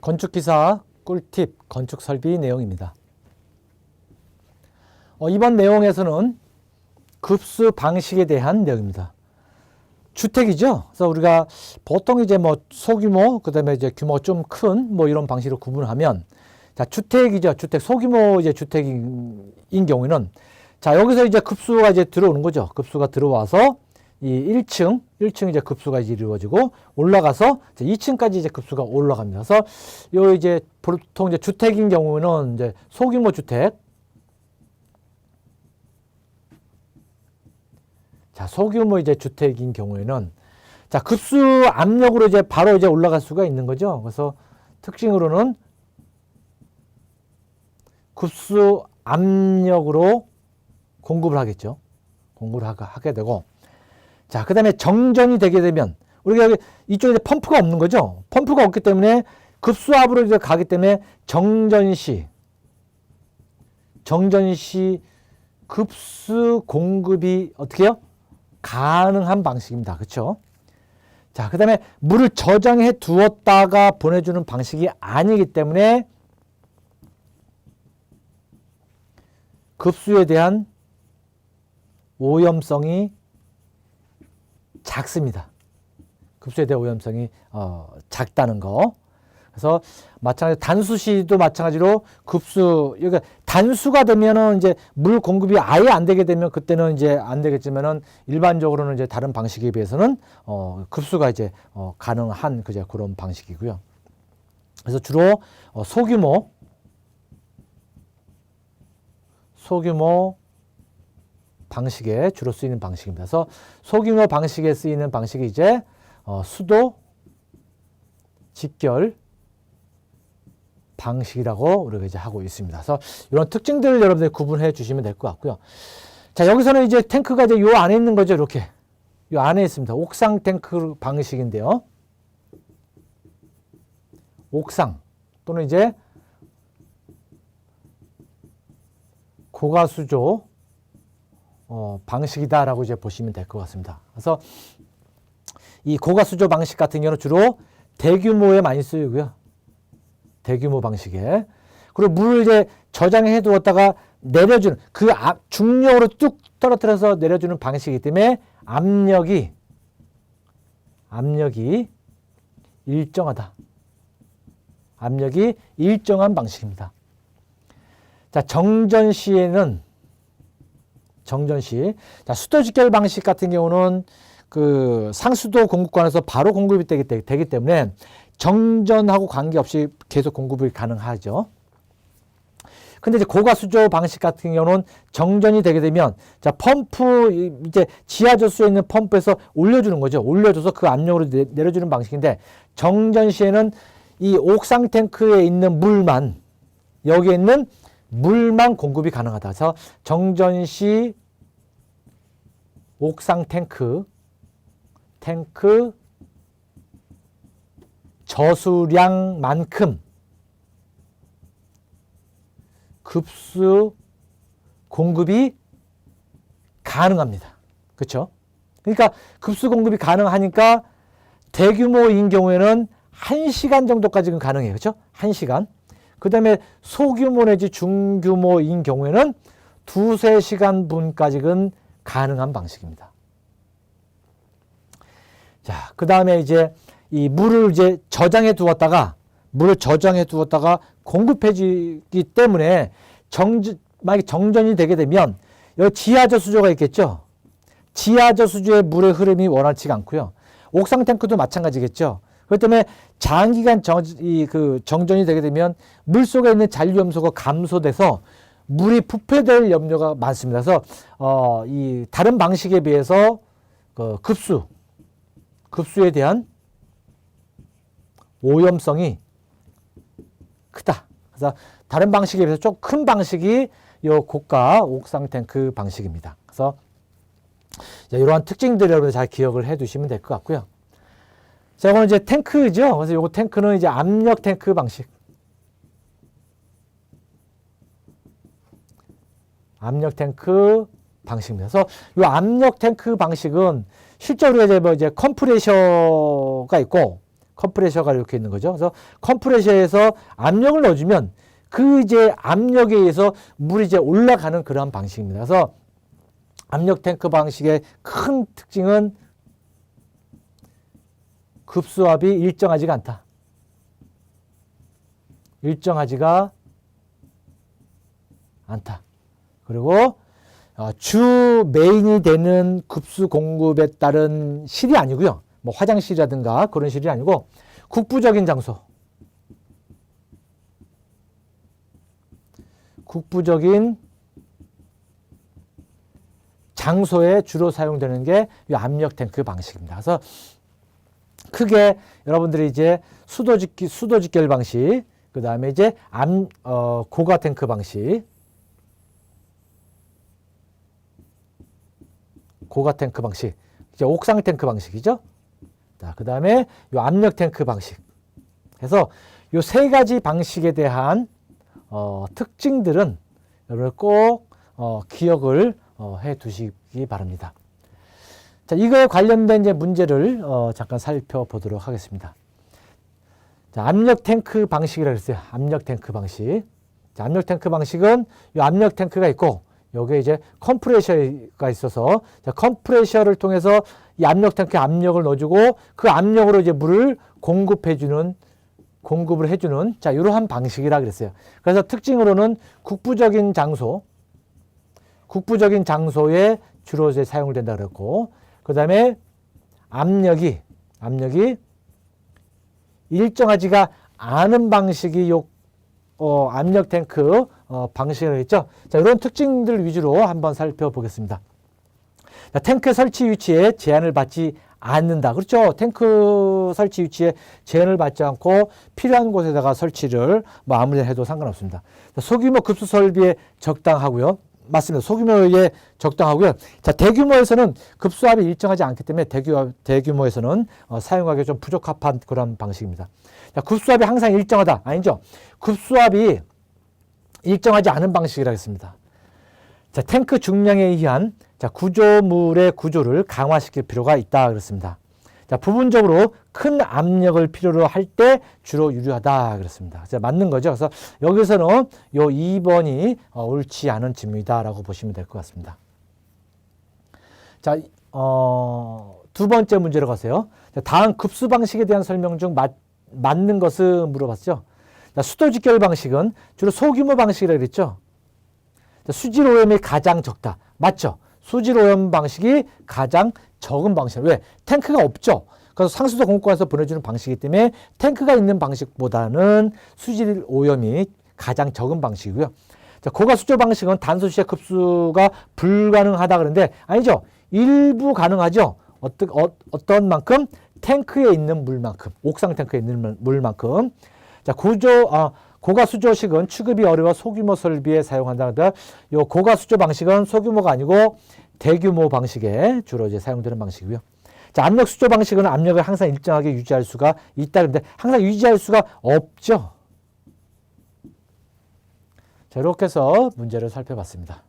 건축기사 꿀팁 건축 설비 내용입니다. 어, 이번 내용에서는 급수 방식에 대한 내용입니다. 주택이죠. 그래서 우리가 보통 이제 뭐 소규모, 그 다음에 이제 규모 좀 큰 뭐 이런 방식으로 구분하면 자, 주택이죠. 주택, 소규모 이제 주택인 경우에는 자, 여기서 이제 급수가 이제 들어오는 거죠. 급수가 들어와서 이 1층, 1층 이제 급수가 이제 이루어지고 올라가서 이제 2층까지 이제 급수가 올라갑니다. 그래서 요 이제 보통 이제 주택인 경우는 이제 소규모 주택, 자, 소규모 이제 주택인 경우에는 자, 급수 압력으로 이제 바로 이제 올라갈 수가 있는 거죠. 그래서 특징으로는 급수 압력으로 공급을 하겠죠. 공급을 하- 하게 되고 자, 그 다음에 정전이 되게 되면 우리가 여기 이쪽에 펌프가 없는 거죠. 펌프가 없기 때문에 급수압으로 이제 가기 때문에 정전 시 정전 시 급수 공급이 어떻게 해요? 가능한 방식입니다. 그렇죠? 자, 그 다음에 물을 저장해 두었다가 보내주는 방식이 아니기 때문에 급수에 대한 오염성이 작습니다. 급수에 대한 오염성이 어, 작다는 거. 그래서 마찬가지로 단수시도 마찬가지로 급수 그러니까 단수가 되면은 이제 물 공급이 아예 안 되게 되면 그때는 이제 안 되겠지만은 일반적으로는 이제 다른 방식에 비해서는 어 급수가 이제 어 가능한 그제 그런 방식이고요. 그래서 주로 어 소규모 소규모 방식에 주로 쓰이는 방식입니다. 그래서 소규모 방식에 쓰이는 방식이 이제 어 수도 직결 방식이라고 우리가 이제 하고 있습니다. 그래서 이런 특징들을 여러분들이 구분해 주시면 될 것 같고요. 자, 여기서는 이제 탱크가 이제 요 안에 있는 거죠. 이렇게. 요 안에 있습니다. 옥상 탱크 방식인데요. 옥상 또는 이제 고가수조 어, 방식이다라고 이제 보시면 될 것 같습니다. 그래서 이 고가 수조 방식 같은 경우는 주로 대규모에 많이 쓰이고요. 대규모 방식에. 그리고 물을 이제 저장해 두었다가 내려주는 그 앞, 중력으로 뚝 떨어뜨려서 내려주는 방식이기 때문에 압력이 압력이 일정하다. 압력이 일정한 방식입니다. 자, 정전 시에는 정전 시. 자, 수도 직결 방식 같은 경우는 그 상수도 공급관에서 바로 공급이 되기, 되기 때문에 정전하고 관계없이 계속 공급이 가능하죠. 근데 이제 고가 수조 방식 같은 경우는 정전이 되게 되면 자 펌프 이- 이제 지하 저수에 있는 펌프에서 올려주는 거죠. 올려줘서 그 압력으로 내, 내려주는 방식인데 정전 시에는 이 옥상 탱크에 있는 물만 여기에 있는 물만 공급이 가능하다. 그래서 정전 시 옥상 탱크 탱크 저수량만큼 급수 공급이 가능합니다. 그렇죠? 그러니까 급수 공급이 가능하니까 대규모인 경우에는 1시간 정도까지는 가능해요. 그렇죠? 1시간. 그 다음에 소규모 내지 중규모인 경우에는 두세 시간 분까지는 가능한 방식입니다. 자, 그 다음에 이제 이 물을 이제 저장해 두었다가 물을 저장해 두었다가 공급해지기 때문에 정전 만약 정전이 되게 되면 여기 지하저 수조가 있겠죠. 지하저 수조의 물의 흐름이 원활치가 않고요. 옥상 탱크도 마찬가지겠죠. 그렇기 때문에 장기간 정, 이, 그 정전이 되게 되면 물 속에 있는 잔류 염소가 감소돼서 물이 부패될 염려가 많습니다. 그래서 어, 이 다른 방식에 비해서 그 급수 급수에 대한 오염성이 크다. 그래서 다른 방식에 비해서 좀 큰 방식이 요 고가 옥상 탱크 방식입니다. 그래서 이러한 특징들을 여러분 잘 기억을 해 두시면 될 것 같고요. 자, 이거는 이제 탱크죠. 그래서 요거 탱크는 이제 압력 탱크 방식. 압력 탱크 방식입니다. 그래서 이 압력 탱크 방식은 실제로 이제 뭐 이제 컴프레셔가 있고 컴프레셔가 이렇게 있는 거죠. 그래서 컴프레셔에서 압력을 넣어주면 그 이제 압력에 의해서 물이 이제 올라가는 그러한 방식입니다. 그래서 압력 탱크 방식의 큰 특징은 급수압이 일정하지가 않다. 일정하지가 않다. 그리고 어, 주 메인이 되는 급수 공급에 따른 실이 아니고요. 뭐 화장실이라든가 그런 실이 아니고 국부적인 장소. 국부적인 장소에 주로 사용되는 게 이 압력 탱크 방식입니다. 그래서 크게 여러분들이 이제 수도 직기 수도 직결 방식, 그 다음에 이제 암 어, 고가 탱크 방식, 고가 탱크 방식, 이제 옥상 탱크 방식이죠. 자, 그 다음에 요 압력 탱크 방식. 해서 요 세 가지 방식에 대한 어, 특징들은 여러분 꼭 어, 기억을 어, 해 두시기 바랍니다. 자, 이거에 관련된 이제 문제를 어, 잠깐 살펴보도록 하겠습니다. 자, 압력 탱크 방식이라고 했어요. 압력 탱크 방식. 자, 압력 탱크 방식은 이 압력 탱크가 있고 여기에 이제 컴프레셔가 있어서 자, 컴프레셔를 통해서 이 압력 탱크에 압력을 넣어주고 그 압력으로 이제 물을 공급해주는 공급을 해주는 자 이러한 방식이라 그랬어요. 그래서 특징으로는 국부적인 장소, 국부적인 장소에 주로 이제 사용을 된다 그랬고 그 다음에 압력이 압력이 일정하지가 않은 방식이 요 어, 압력 탱크 어, 방식이라고 했죠. 자 이런 특징들 위주로 한번 살펴보겠습니다. 자, 탱크 설치 위치에 제한을 받지 않는다. 그렇죠. 탱크 설치 위치에 제한을 받지 않고 필요한 곳에다가 설치를 뭐 아무데나 해도 상관없습니다. 자, 소규모 급수 설비에 적당하고요. 맞습니다. 소규모에 적당하고요. 자, 대규모에서는 급수압이 일정하지 않기 때문에 대규, 대규모에서는 어, 사용하기 좀 부적합한 그런 방식입니다. 자, 급수압이 항상 일정하다. 아니죠. 급수압이 일정하지 않은 방식이라 했습니다. 자, 탱크 중량에 의한 자, 구조물의 구조를 강화시킬 필요가 있다 그렇습니다. 자, 부분적으로 큰 압력을 필요로 할 때 주로 유리하다 그렇습니다. 자, 맞는 거죠. 그래서 여기서는 요 2번이 어, 옳지 않은 질문이다라고 보시면 될 것 같습니다. 자, 어, 두 번째 문제로 가세요. 자, 다음 급수 방식에 대한 설명 중 맞, 맞는 것을 물어봤죠. 자, 수도 직결 방식은 주로 소규모 방식이라고 그랬죠. 자, 수질 오염이 가장 적다. 맞죠? 수질 오염 방식이 가장 적은 방식. 왜? 탱크가 없죠. 그래서 상수도 공급관에서 보내주는 방식이기 때문에 탱크가 있는 방식보다는 수질 오염이 가장 적은 방식이고요. 자, 고가 수조 방식은 단수 시에 급수가 불가능하다 그러는데 아니죠. 일부 가능하죠. 어떤 어, 어떤 만큼 탱크에 있는 물만큼 옥상 탱크에 있는 물만큼 자 구조 아 고가 수조식은 취급이 어려워 소규모 설비에 사용한다. 요 고가 수조 방식은 소규모가 아니고 대규모 방식에 주로 이제 사용되는 방식이고요. 자, 압력 수조 방식은 압력을 항상 일정하게 유지할 수가 있다. 그런데 항상 유지할 수가 없죠. 자, 이렇게 해서 문제를 살펴봤습니다.